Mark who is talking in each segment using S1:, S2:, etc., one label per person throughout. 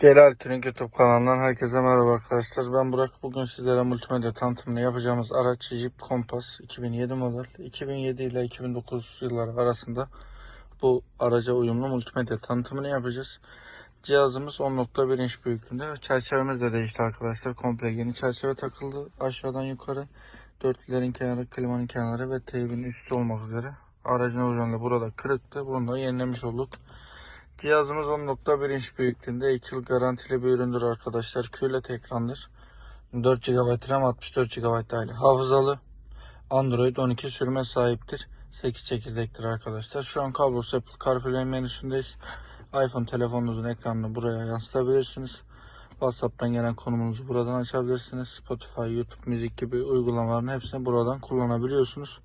S1: Celal Türk YouTube kanalından herkese merhaba arkadaşlar. Ben Burak. Bugün sizlere multimedya tanıtımını yapacağımız araç Jeep Compass 2007 model. 2007 ile 2009 yılları arasında bu araca uyumlu multimedya tanıtımını yapacağız. Cihazımız 10.1 inç büyüklüğünde. Çerçevemiz de değişti arkadaşlar. Komple yeni çerçeve takıldı. Aşağıdan yukarı dörtlülerin kenarı, klimanın kenarı ve teybin üstü olmak üzere. Aracın orijinali burada kırıktı. Bunu da yenilemiş olduk. Cihazımız 10.1 inç büyüklüğünde 2 yıl garantili bir üründür arkadaşlar. QLED ekrandır. 4 GB RAM 64 GB dahil hafızalı. Android 12 sürüme sahiptir. 8 çekirdektir arkadaşlar. Şu an kablosuz Apple CarPlay menüsündeyiz. iPhone telefonunuzun ekranını buraya yansıtabilirsiniz. WhatsApp'tan gelen konumunuzu buradan açabilirsiniz. Spotify, YouTube, müzik gibi uygulamaların hepsini buradan kullanabiliyorsunuz.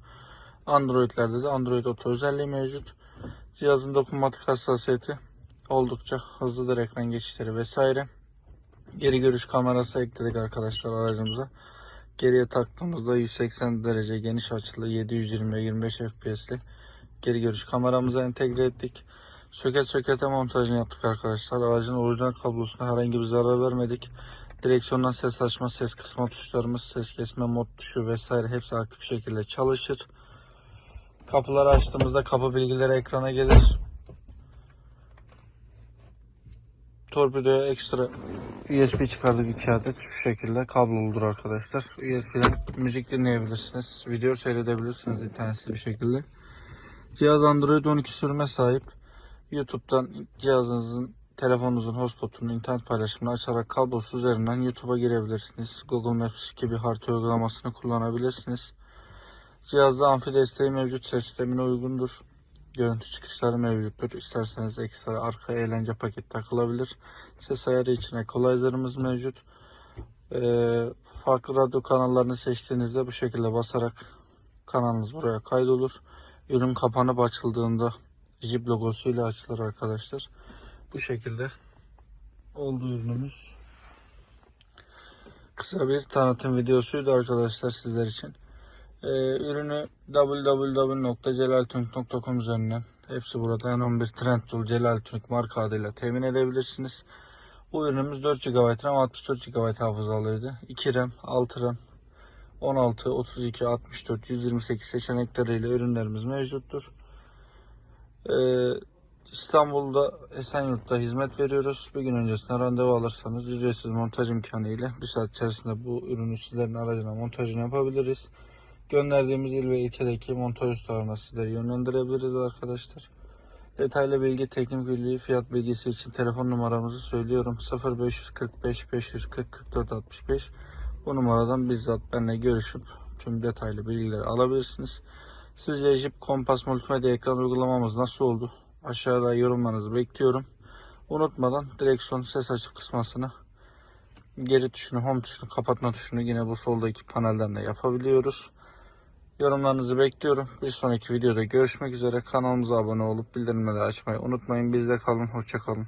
S1: Android'lerde de Android Auto özelliği mevcut. Cihazın dokunmatik hassasiyeti oldukça hızlıdır ekran geçişleri vesaire. Geri görüş kamerası ekledik arkadaşlar aracımıza. Geriye taktığımızda 180 derece geniş açılı 720 ve 25 FPS'li geri görüş kameramıza entegre ettik. Söket sökete montajını yaptık arkadaşlar. Aracın orijinal kablosuna herhangi bir zarar vermedik. Direksiyondan ses açma, ses kısma tuşlarımız, ses kesme mod tuşu vesaire hepsi aktif şekilde çalışır. Kapıları açtığımızda kapı bilgileri ekrana gelir. Torpidoya ekstra USB çıkardık iki adet şu şekilde kabloludur arkadaşlar. USB'den müzik dinleyebilirsiniz. Video seyredebilirsiniz internetsiz bir şekilde. Cihaz Android 12 sürüme sahip. YouTube'dan cihazınızın telefonunuzun hotspotunu internet paylaşımını açarak kablosuz üzerinden YouTube'a girebilirsiniz. Google Maps gibi harita uygulamasını kullanabilirsiniz. Cihazda amfi desteği mevcut ses sistemine uygundur. Görüntü çıkışları mevcuttur. İsterseniz ekstra arka eğlence paket takılabilir. Ses ayarı için equalizer'ımız mevcut. Ee, farklı radyo kanallarını seçtiğinizde bu şekilde basarak kanalınız buraya kaydolur. Ürün kapanıp açıldığında Jeep logosuyla açılır arkadaşlar. Bu şekilde oldu ürünümüz. Kısa bir tanıtım videosuydu arkadaşlar sizler için. Ee, ürünü www.celaltürk.com üzerinden hepsi burada N11 Trendtool Celal Türk marka adıyla temin edebilirsiniz. Bu ürünümüz 4 GB RAM 64 GB hafızalıydı. 2 RAM, 6 RAM, 16, 32, 64, 128 seçenekleriyle ürünlerimiz mevcuttur. Ee, İstanbul'da Esenyurt'ta hizmet veriyoruz. Bir gün öncesinden randevu alırsanız ücretsiz montaj imkanı ile bir saat içerisinde bu ürünü sizlerin aracına montajını yapabiliriz. Gönderdiğimiz il ve ilçedeki montaj ustalarına sizleri yönlendirebiliriz arkadaşlar. Detaylı bilgi, teknik bilgi, fiyat bilgisi için telefon numaramızı söylüyorum. 0545 540 44 65. Bu numaradan bizzat benimle görüşüp tüm detaylı bilgileri alabilirsiniz. Sizce Jeep Compass Multimedya ekran uygulamamız nasıl oldu? Aşağıda yorumlarınızı bekliyorum. Unutmadan direksiyon ses açıp kısmasını geri tuşunu, home tuşunu, kapatma tuşunu yine bu soldaki panelden de yapabiliyoruz. Yorumlarınızı bekliyorum. Bir sonraki videoda görüşmek üzere. Kanalımıza abone olup bildirimleri açmayı unutmayın. Bizde kalın. Hoşçakalın.